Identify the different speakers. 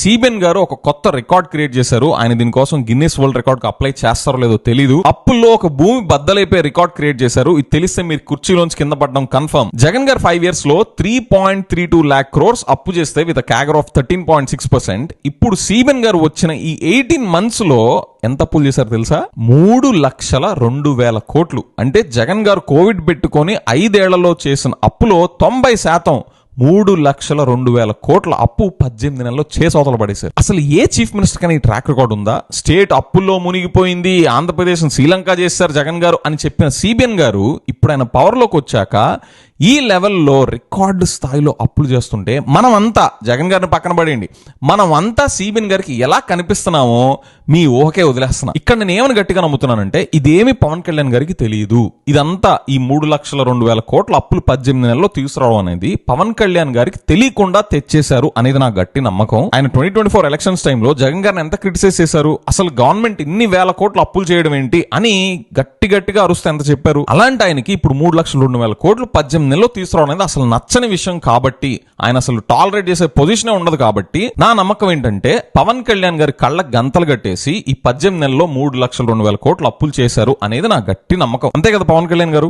Speaker 1: సీబెన్ గారు ఒక కొత్త రికార్డ్ క్రియేట్ చేశారు. ఆయన దీనికోసం గిన్నెస్ వరల్డ్ రికార్డ్కు అప్లై చేస్తారో లేదో తెలియదు అప్పుల్లో ఒక భూమి బద్దలైపోయే రికార్డ్ క్రియేట్ చేశారు. ఇది తెలిస్తే మీరు కుర్చీలోంచి కింద పడడం కన్ఫర్మ్. జగన్ గారు ఫైవ్ ఇయర్స్లో three point three two lakh crores అప్పు చేస్తే with CAGR of thirteen point six percent ఇప్పుడు సీబెన్ గారు వచ్చిన ఈ ఎయిటీన్ మంత్స్లో ఎంత అప్పులు చేశారు తెలుసా? మూడు లక్షల రెండు వేల కోట్లు. అంటే జగన్ గారు కోవిడ్ పెట్టుకొని ఐదేళ్ళలో చేసిన అప్పులో తొంభై శాతం మూడు లక్షల రెండు వేల కోట్ల అప్పు పద్దెనిమిది నెలల్లో చేసవతలు పడేశారు. అసలు ఏ చీఫ్ మినిస్టర్ కానీ ట్రాక్ రికార్డ్ ఉందా? స్టేట్ అప్పుల్లో మునిగిపోయింది ఆంధ్రప్రదేశ్ శ్రీలంక చేశారు జగన్ గారు అని చెప్పిన సిబిఎన్ గారు ఇప్పుడు ఆయన పవర్లోకి వచ్చాక ఈ లెవెల్లో రికార్డు స్థాయిలో అప్పులు చేస్తుంటే మనమంతా జగన్ గారిని పక్కన పడేయండి మనమంతా సిబిఎన్ గారికి ఎలా కనిపిస్తున్నామో మీ ఊహకే వదిలేస్తున్నా. ఇక్కడ నేను ఏమని గట్టిగా నమ్ముతున్నానంటే ఇదేమి పవన్ కళ్యాణ్ గారికి తెలియదు. ఇదంతా ఈ మూడు లక్షల రెండు వేల కోట్ల అప్పులు పద్దెనిమిది నెలల్లో తీసుకురావడం అనేది పవన్ కళ్యాణ్ గారికి తెలియకుండా తెచ్చేశారు అనేది నా గట్టి నమ్మకం. ఆయన ట్వంటీ ట్వంటీ ఫోర్ ఎలక్షన్స్ టైంలో జగన్ గారిని ఎంత క్రిటిసైజ్ చేశారు అసలు గవర్నమెంట్ ఇన్ని వేల కోట్ల అప్పులు చేయడం ఏంటి అని గట్టి గట్టిగా అరుస్తే ఎంత చెప్పారు. అలాంటి ఆయనకి ఇప్పుడు మూడు లక్షల రెండు వేల కోట్లు పద్దెనిమిది నెలలో తీసుకురావడం అనేది అసలు నచ్చని విషయం కాబట్టి ఆయన అసలు టాలరేట్ చేసే పొజిషనే ఉండదు కాబట్టి నా నమ్మకం ఏంటంటే పవన్ కళ్యాణ్ గారి కళ్ళ గంతలు కట్టేసి ఈ పద్దెనిమిది నెలల్లో మూడు లక్షల రెండు వేల కోట్లు అప్పులు చేశారు అనేది నా గట్టి నమ్మకం. అంతే కదా పవన్ కళ్యాణ్ గారు?